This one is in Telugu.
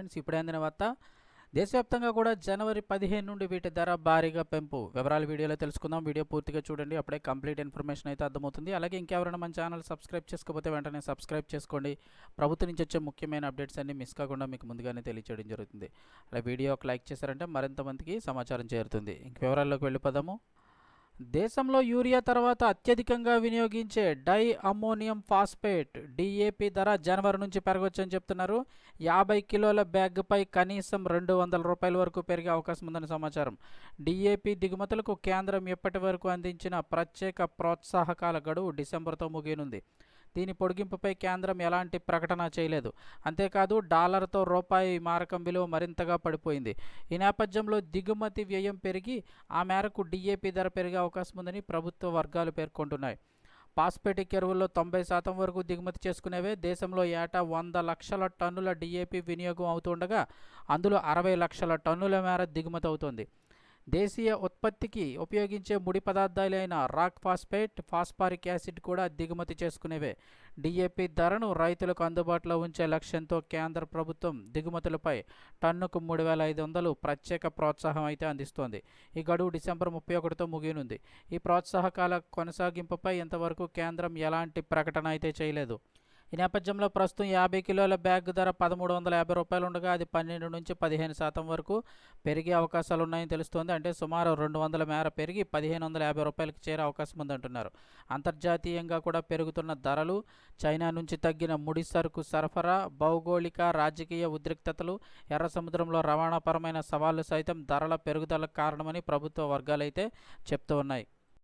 ఫ్రెండ్స్ ఇప్పుడే అందిన వార్త. దేశవ్యాప్తంగా కూడా జనవరి పదిహేను నుండి వీటి ధర భారీగా పెంపు. వివరాలు వీడియోలో తెలుసుకుందాం. వీడియో పూర్తిగా చూడండి. అప్పుడే కంప్లీట్ ఇన్ఫర్మేషన్ అయితే అర్థమవుతుంది. అలాగే ఇంకెవరైనా మన ఛానల్ సబ్స్క్రైబ్ చేసుకోకపోతే వెంటనే సబ్స్క్రైబ్ చేసుకోండి. ప్రభుత్వం నుంచి వచ్చే ముఖ్యమైన అప్డేట్స్ అన్ని మిస్ కాకుండా మీకు ముందుగానే తెలియచేయడం జరుగుతుంది. అలా వీడియో ఒక లైక్ చేశారంటే మరింత మందికి సమాచారం చేరుతుంది. ఇంక వివరాల్లోకి వెళ్ళిపోదాము. దేశంలో యూరియా తర్వాత అత్యధికంగా వినియోగించే డై అమ్మోనియం ఫాస్ఫేట్ డిఏపి ధర జనవరి నుంచి పెరగవచ్చని చెప్తున్నారు. యాభై కిలోల బ్యాగ్పై కనీసం రెండు వందల రూపాయల వరకు పెరిగే అవకాశం ఉందని సమాచారం. డిఏపి దిగుమతులకు కేంద్రం ఇప్పటి వరకు అందించిన ప్రత్యేక ప్రోత్సాహకాల గడువు డిసెంబర్తో ముగియనుంది. దీని పొడిగింపుపై కేంద్రం ఎలాంటి ప్రకటన చేయలేదు. అంతేకాదు డాలర్తో రూపాయి మారకం విలువ మరింతగా పడిపోయింది. ఈ నేపథ్యంలో దిగుమతి వ్యయం పెరిగి ఆ మేరకు డిఏపి ధర పెరిగే అవకాశం ఉందని ప్రభుత్వ వర్గాలు పేర్కొంటున్నాయి. పాస్పేటిక్ ఎరువుల్లో తొంభై శాతం వరకు దిగుమతి చేసుకునేవే దేశంలో ఏటా వంద లక్షల టన్నుల డిఏపి వినియోగం అవుతుండగా అందులో అరవై లక్షల టన్నుల మేర దిగుమతి అవుతుంది. దేశీయ ఉత్పత్తికి ఉపయోగించే ముడి పదార్థాలైన రాక్ ఫాస్ఫేట్ ఫాస్ఫారిక్ యాసిడ్ కూడా దిగుమతి చేసుకునేవే. డిఏపి ధరను రైతులకు అందుబాటులో ఉంచే లక్ష్యంతో కేంద్ర ప్రభుత్వం దిగుమతులపై టన్నుకు మూడు వేల ఐదు వందలు ప్రత్యేక ప్రోత్సాహం అయితే అందిస్తోంది. ఈ గడువు డిసెంబర్ ముప్పై ఒకటితో ముగియనుంది. ఈ ప్రోత్సాహకాల కొనసాగింపుపై ఇంతవరకు కేంద్రం ఎలాంటి ప్రకటన అయితే చేయలేదు. ఈ నేపథ్యంలో ప్రస్తుతం యాభై కిలోల బ్యాగ్ ధర పదమూడు వందల యాభై రూపాయలు ఉండగా అది పన్నెండు నుంచి పదిహేను శాతం వరకు పెరిగే అవకాశాలు ఉన్నాయని తెలుస్తోంది. అంటే సుమారు రెండు వందల మేర పెరిగి పదిహేను వందల యాభై రూపాయలకు చేరే అవకాశం ఉందంటున్నారు. అంతర్జాతీయంగా కూడా పెరుగుతున్న ధరలు చైనా నుంచి తగ్గిన ముడి సరుకు సరఫరా భౌగోళిక రాజకీయ ఉద్రిక్తతలు ఎర్ర సముద్రంలో రవాణాపరమైన సవాళ్ళు సైతం ధరల పెరుగుదలకు కారణమని ప్రభుత్వ వర్గాలైతే చెప్తూ ఉన్నాయి.